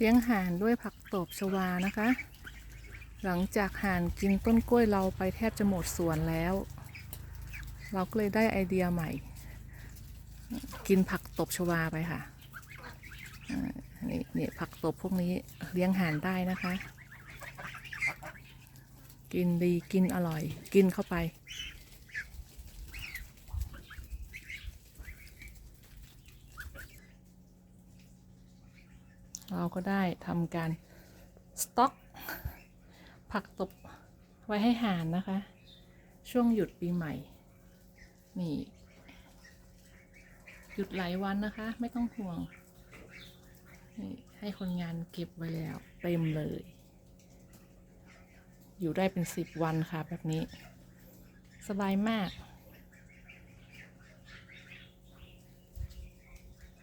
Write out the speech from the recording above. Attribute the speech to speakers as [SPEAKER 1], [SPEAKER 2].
[SPEAKER 1] เลี้ยงห่านด้วยผักตบชวานะคะ หลังจากห่านกินต้นกล้วยเราไปแทบจะหมดสวนแล้ว เราก็เลยได้ไอเดียใหม่ กินผักตบชวาไปค่ะนี่นี่ผักตบพวกนี้เลี้ยงห่านได้นะคะ กินดีกินอร่อย กินเข้าไป เราก็ได้ทำการสต็อก ผักตบไว้ให้ห่านนะคะ ช่วงหยุดปีใหม่ นี่ หยุดหลายวันนะคะ ไม่ต้องห่วง นี่ ให้คนงานเก็บไว้แล้ว เต็มเลย อยู่ได้เป็นสิบวันค่ะแบบนี้ สบายมาก